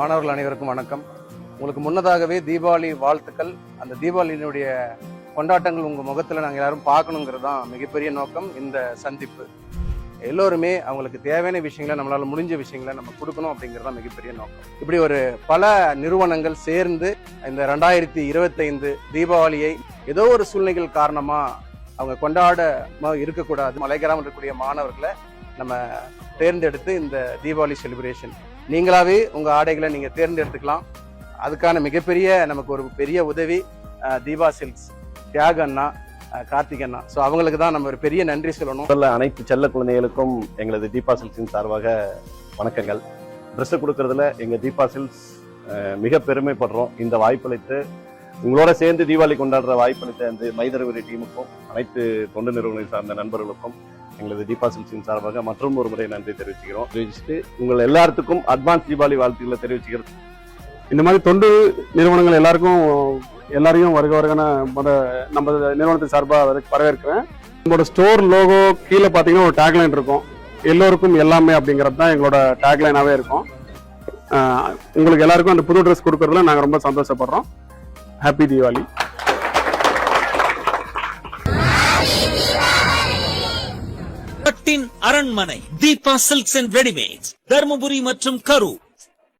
மாணவர்கள் அனைவருக்கும் வணக்கம். உங்களுக்கு முன்னதாகவே தீபாவளி வாழ்த்துக்கள். அந்த தீபாவளியினுடைய கொண்டாட்டங்கள் உங்கள் முகத்தில் நாங்கள் எல்லாரும் பார்க்கணுங்கிறது தான் மிகப்பெரிய நோக்கம் இந்த சந்திப்பு. எல்லோருமே அவங்களுக்கு தேவையான விஷயங்களை நம்மளால் முடிஞ்ச விஷயங்களை நம்ம கொடுக்கணும் அப்படிங்கிறது தான் மிகப்பெரிய நோக்கம். இப்படி ஒரு பல நிறுவனங்கள் சேர்ந்து இந்த ரெண்டாயிரத்தி இருபத்தைந்து தீபாவளியை ஏதோ ஒரு சூழ்நிலைகள் காரணமாக அவங்க கொண்டாட இருக்கக்கூடாது. மலைகிராமம் இருக்கக்கூடிய மாணவர்களை நம்ம தேர்ந்தெடுத்து இந்த தீபாவளி செலிப்ரேஷன் நீங்களாவே உங்க ஆடைகளை நீங்க தேர்ந்தெடுத்துக்கலாம். அதுக்கான மிகப்பெரிய நமக்கு ஒரு பெரிய உதவி தீபா சில்க்ஸ் தியாக அண்ணா கார்த்திக் அண்ணா. ஸோ அவங்களுக்கு தான் நம்ம ஒரு பெரிய நன்றி சொல்லணும். முதல்ல அனைத்து செல்ல குழந்தைகளுக்கும் எங்களது தீபா சில்க்ஸின் சார்பாக வணக்கங்கள். ட்ரெஸ்ஸு கொடுக்கறதுல எங்க தீபா சில்க்ஸ் மிக பெருமைப்படுறோம். இந்த வாய்ப்பளித்து உங்களோட சேர்ந்து தீபாவளி கொண்டாடுற வாய்ப்பளித்த அந்த மைதரவரி டீமுக்கும் அனைத்து தொண்டு நிறுவனத்தை சார்ந்த நண்பர்களுக்கும் எங்களது தீபா சில்ஸின் சார்பாக மற்றும் ஒரு முறை நன்றி தெரிவிச்சுக்கிறோம். தெரிவிச்சுட்டு உங்கள் எல்லாத்துக்கும் அட்வான்ஸ் தீபாவளி வாழ்த்துக்களை தெரிவிச்சுக்கிறது இந்த மாதிரி தொண்டு நிறுவனங்கள் எல்லாருக்கும் எல்லாரையும் வருக வருகன நம்ம நிறுவனத்தை சார்பாக வரவேற்கிறேன். நம்மளோட ஸ்டோர் லோகோ கீழே பார்த்தீங்கன்னா ஒரு டேக்லைன் இருக்கும். எல்லோருக்கும் எல்லாமே அப்படிங்கிறது தான் எங்களோட டேக்லைனாகவே இருக்கும். உங்களுக்கு எல்லாருக்கும் அந்த புது ட்ரெஸ் கொடுக்கறதுல நாங்கள் ரொம்ப சந்தோஷப்படுறோம். ஹாப்பி தீபாவளி பட்டின் அரண்மனை Deepa silks and readymades Dharmapuri மற்றும் கரூர்.